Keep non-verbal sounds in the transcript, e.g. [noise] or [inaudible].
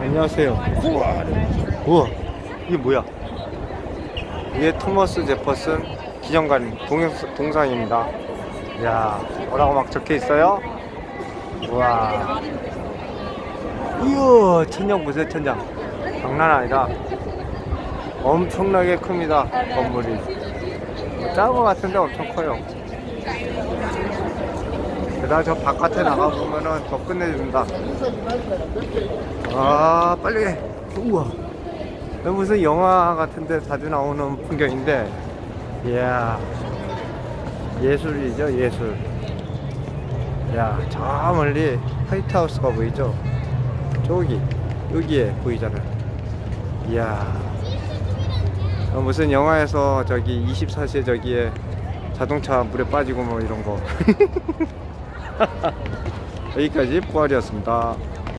안녕하세요. 우와, 우와, 이게 뭐야? 이게 토머스 제퍼슨 기념관 동영, 동상입니다. 이야, 뭐라고 막 적혀 있어요? 우와. 이야, 천장 보세요, 천장. 장난 아니다. 엄청나게 큽니다, 건물이. 작은 것 같은데 엄청 커요. 게다가 저 바깥에 나가보면은 더 끝내줍니다. 아, 빨리 해. 우와. 무슨 영화 같은데 자주 나오는 풍경인데, 이야. 예술이죠, 예술. 야, 저 멀리 화이트하우스가 보이죠? 저기, 여기에 보이잖아요. 이야. 어, 무슨 영화에서 저기 24시에 저기에 자동차 물에 빠지고 뭐 이런 거. [laughs] [laughs] 여기까지 부활이었습니다.